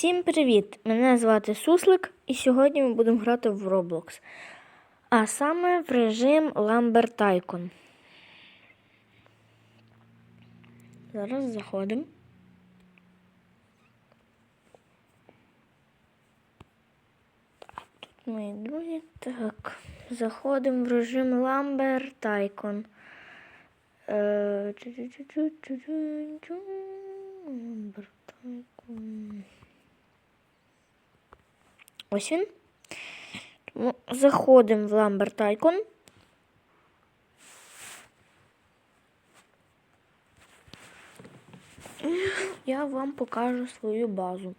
Всім привіт! Мене звати Суслик, і сьогодні ми будемо грати в Roblox. А саме в режим Lambert Tycoon. Зараз заходимо. Тут мої друзі. Так, заходимо в режим Lambert Tycoon. Е, Tycoon. Ось він. Заходимо в Lambert Icon. Я вам покажу свою базу.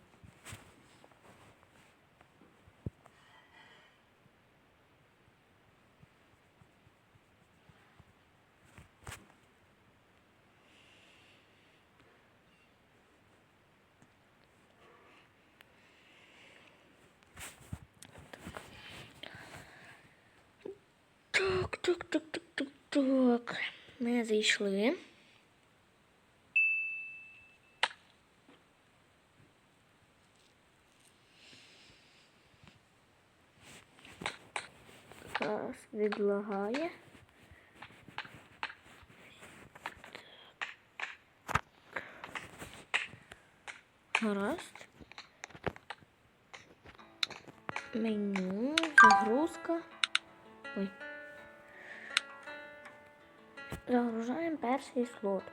Так. Ми зайшли. Зараз відлагає. Гаразд. Меню, загрузка. Ой. Загружаємо перший слот.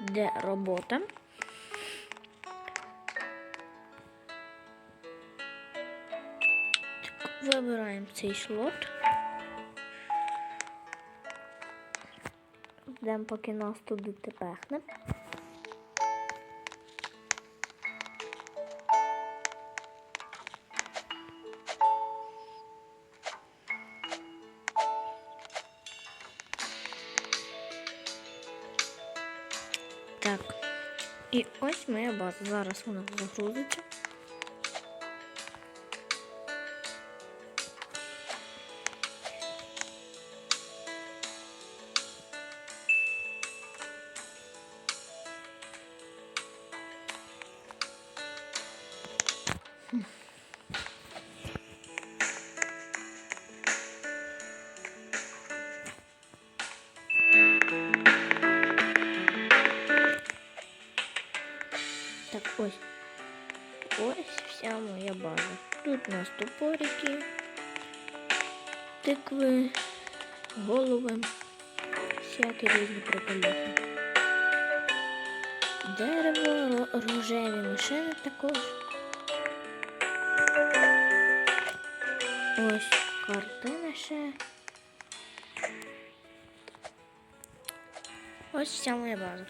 Де робота? Вибираємо цей слот. Ждемо, поки нас туди тепехне. Так. І ось моя база. Зараз вона загрузиться. Так, ось. Ось вся моя база. Тут у нас топорики, тикви, голови, всякі різні приколюхи. Дерево, ро- рожеві машини також. Ось картина ще. Ось вся моя база.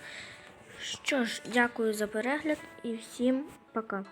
Що ж, дякую за перегляд і всім пока.